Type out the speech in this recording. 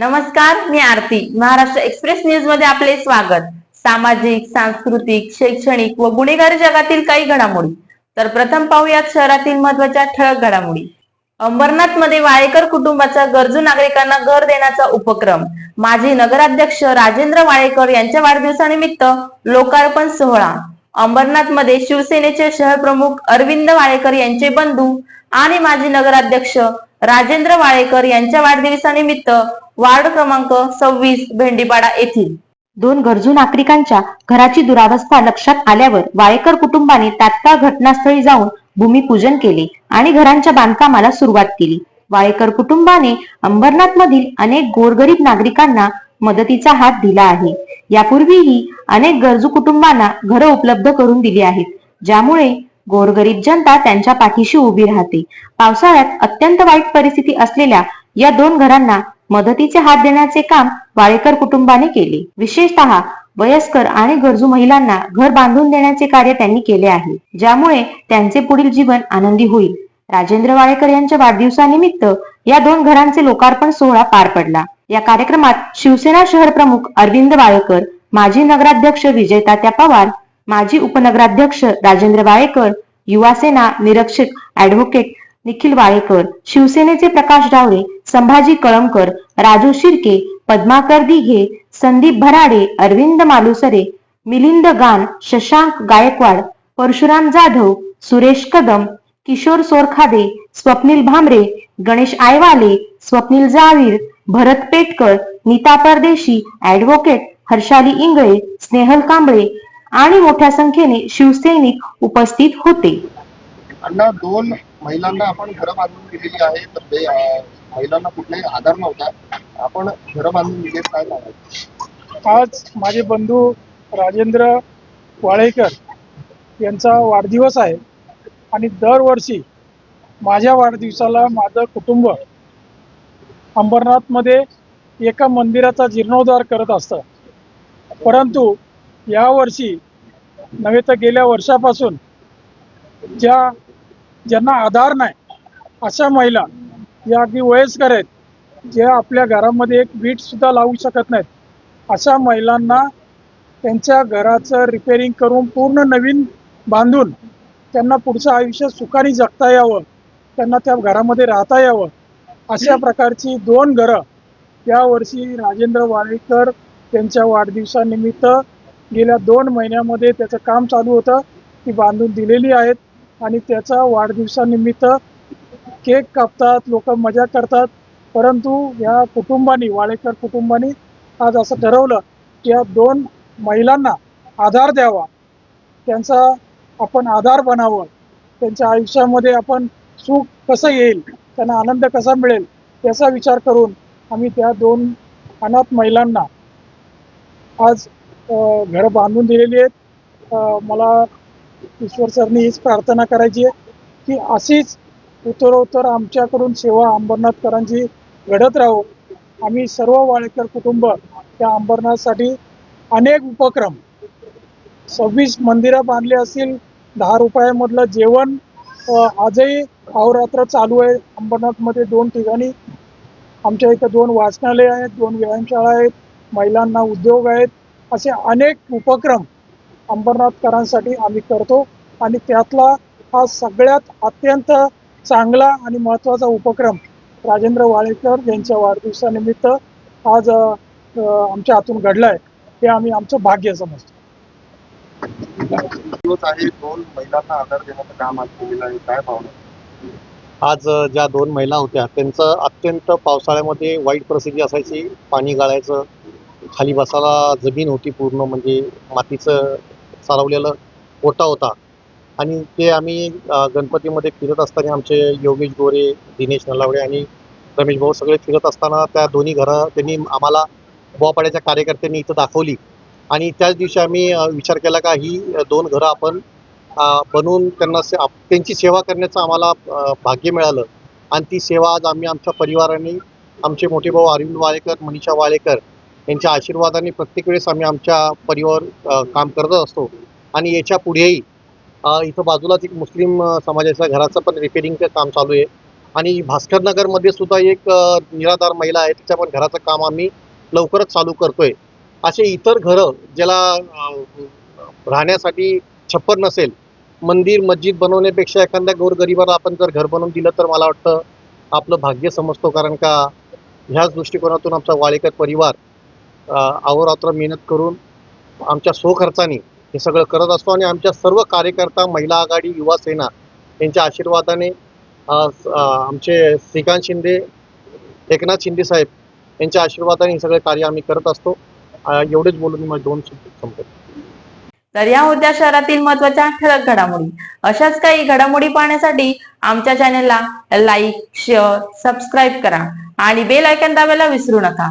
नमस्कार मी आरती. महाराष्ट्र एक्सप्रेस न्यूजमध्ये आपले स्वागत. सामाजिक सांस्कृतिक शैक्षणिक व गुन्हेगारी जगातील काही घडामोडी. तर प्रथम पाहूयात शहरातील महत्त्वाच्या ठळक घडामोडी. अंबरनाथमध्ये वाळेकर कुटुंबाचा गरजू नागरिकांना घर देण्याचा उपक्रम. माजी नगराध्यक्ष राजेंद्र वाळेकर यांच्या वाढदिवसानिमित्त लोकार्पण सोहळा. अंबरनाथमध्ये शिवसेनेचे शहर प्रमुख अरविंद वाळेकर यांचे बंधू आणि माजी नगराध्यक्ष राजेंद्र वाळेकर यांच्या वाढदिवसानिमित्त वार्ड क्रमांक सव्वीस भेंडीपाडा येथील. दोन गरजू नागरिकांच्या घराची दुरावस्था लक्षात आल्यावर वाळेकर कुटुंबाने तात्काळ घटनास्थळी जाऊन भूमिपूजन केले आणि घरांच्या बांधकामाला सुरुवात केली. वाळेकर कुटुंबाने अंबरनाथ मधील अनेक गोरगरीब नागरिकांना मदतीचा हात दिला आहे. यापूर्वीही अनेक गरजू कुटुंबांना घरं उपलब्ध करून दिली आहेत ज्यामुळे गोरगरीब जनता त्यांच्या पाठीशी उभी राहते. पावसाळ्यात अत्यंत वाईट परिस्थिती असलेल्या या दोन घरांना मदतीचे हात देण्याचे काम वाळेकर कुटुंबाने केले. विशेषतः वयस्कर आणि गरजू महिलांना घर बांधून देण्याचे कार्य त्यांनी केले आहे ज्यामुळे त्यांचे पुढील जीवन आनंदी होईल. राजेंद्र वाळेकर यांच्या वाढदिवसानिमित्त या दोन घरांचे लोकार्पण सोहळा पार पडला. या कार्यक्रमात शिवसेना शहर प्रमुख अरविंद वाळेकर माजी नगराध्यक्ष विजय तात्या पवार माजी उपनगराध्यक्ष राजेंद्र वाळेकर युवासेना निरीक्षक ऍडव्होकेट निखिल वाळेकर शिवसेनेचे प्रकाश डावरे संभाजी कळमकर राजू शिर्के पद्माकर दिघे संदीप भराडे अरविंद मालुसरे मिलिंद गान शशांक गायकवाड परशुराम जाधव सुरेश कदम किशोर सोरखादे स्वप्नील भामरे गणेश आयवाले स्वप्नील जावीर भरत पेटकर नीता परदेशी ऍडव्होकेट हर्षाली इंगळे स्नेहल कांबळे आणि मोठ्या संख्येने शिवसैनिक उपस्थित होते. अण्णा दोन महिलांना आपण घरं बांधून दिलेली आहे तर ते महिलांना कुठलाही आधार नव्हता. आपण घरं बांधून दिले काय सांगाल आज माझे बंधू राजेंद्र वाळेकर यांचा वाढदिवस आहे आणि दरवर्षी माझ्या वाढदिवसाला माझं कुटुंब अंबरनाथमध्ये एका मंदिराचा जीर्णोद्धार करत असतं. परंतु यावर्षी नव्हे तर गेल्या वर्षापासून ज्या ज्यांना आधार नाही अशा महिला या अगदी वयस्कर आहेत जे आपल्या घरामध्ये एक वीटसुद्धा लावू शकत नाहीत. अशा महिलांना त्यांच्या घराचं रिपेरिंग करून पूर्ण नवीन बांधून त्यांना पुढचं आयुष्य सुखाने जगता यावं त्यांना त्या घरामध्ये राहता यावं अशा प्रकारची दोन घरं यावर्षी राजेंद्र वाळेकर त्यांच्या वाढदिवसानिमित्त गेल्या दोन महिन्यामध्ये त्याचं काम चालू होतं ती बांधून दिलेली आहेत. आणि त्याचा वाढदिवसानिमित्त केक कापतात लोक मजा करतात. परंतु या कुटुंबानी वाळेकर कुटुंबानी आज असं ठरवलं की या दोन महिलांना आधार द्यावा. त्यांचा आपण आधार बनावं. त्यांच्या आयुष्यामध्ये आपण सुख कसं येईल त्यांना आनंद कसा मिळेल याचा विचार करून आम्ही त्या दोन अनाथ महिलांना आज घरं बांधून दिलेली आहेत. मला ईश्वर सरनी हीच प्रार्थना करायची आहे की अशीच उत्तरोत्तर आमच्याकडून सेवा अंबरनाथकरांची घडत राहो. आम्ही सर्व वाळेकर कुटुंब त्या अंबरनाथसाठी अनेक उपक्रम सव्वीस मंदिरं बांधली असतील दहा रुपयामधलं जेवण आजही अहोरात्र चालू आहे. अंबरनाथमध्ये दोन ठिकाणी आमच्या इथं दोन वाचनालय आहेत दोन व्यायामशाळा आहेत महिलांना उद्योग आहेत असे अनेक उपक्रम अंबरनाथकरांसाठी आम्ही करतो आणि त्यातला हा सगळ्यात अत्यंत चांगला आणि महत्त्वाचा उपक्रम राजेंद्र वाळेकर यांच्या वाढदिवसानिमित्त आज आमच्या हातून घडला आहे हे आम्ही आमचं भाग्य समजतो. दिवस आहे दोन महिलांना आधार देण्याचं काम आज केलेलं आहे. काय भावना? आज अ, ज्या दोन महिला होत्या त्यांचं अत्यंत पावसाळ्यामध्ये वाईट परिस्थिती असायची. पाणी गाळायचं. खाली बसायला जमीन होती पूर्ण म्हणजे मातीचं चालवलेलं ओटा होता. आणि ते आम्ही गणपतीमध्ये फिरत असताना आमचे योगेश गोरे दिनेश नलावडे आणि रमेश भाऊ सगळे फिरत असताना त्या दोन्ही घरं त्यांनी आम्हाला बोवापाड्याच्या कार्यकर्त्यांनी इथं दाखवली. आणि त्याच दिवशी आम्ही विचार केला का ही दोन घरं आपण बनवून त्यांना से त्यांची सेवा करण्याचं आम्हाला भाग्य मिळालं. आणि ती सेवा आज आम्ही आमच्या परिवाराने आमचे मोठे भाऊ अरविंद वाळेकर मनीषा वाळेकर यांच्या आशीर्वादाने प्रत्येक वेळेस आम्ही आमच्या परिवार काम करत असतो. आणि याच्या पुढेही इथं बाजूलाच एक मुस्लिम समाजाच्या घराचं पण रिपेरिंगचं काम चालू आहे. आणि भास्कर नगरमध्ये सुद्धा एक निराधार महिला आहे. तिच्या पण घराचं काम आम्ही लवकरच चालू करतोय. असे इतर घरं ज्याला राहण्यासाठी छप्पर नसेल मंदिर मस्जिद बनवण्यापेक्षा एखाद्या गोरगरिबाला आपण जर घर बनवून दिलं तर मला वाटतं आपलं भाग्य समजतो. कारण का ह्याच दृष्टिकोनातून आमचा वाळेकर परिवार अहोरात्र मेहनत करून आमच्या स्वखर्चाने हे सगळं करत असतो आणि आमच्या सर्व कार्यकर्ता महिला आघाडी युवा सेना यांच्या आशीर्वादाने आमचे श्रीकांत शिंदे एकनाथ शिंदे साहेब यांच्या आशीर्वादाने हे सगळे कार्य आम्ही करत असतो. एवढेच बोलून मी दोन संपतो तर या होत्या शहरातील महत्त्वाच्या ठळक घडामोडी. अशाच काही घडामोडी पाहण्यासाठी आमच्या चॅनलला लाईक शेअर सबस्क्राईब करा आणि बेल आयकॉन दाबायला विसरू नका.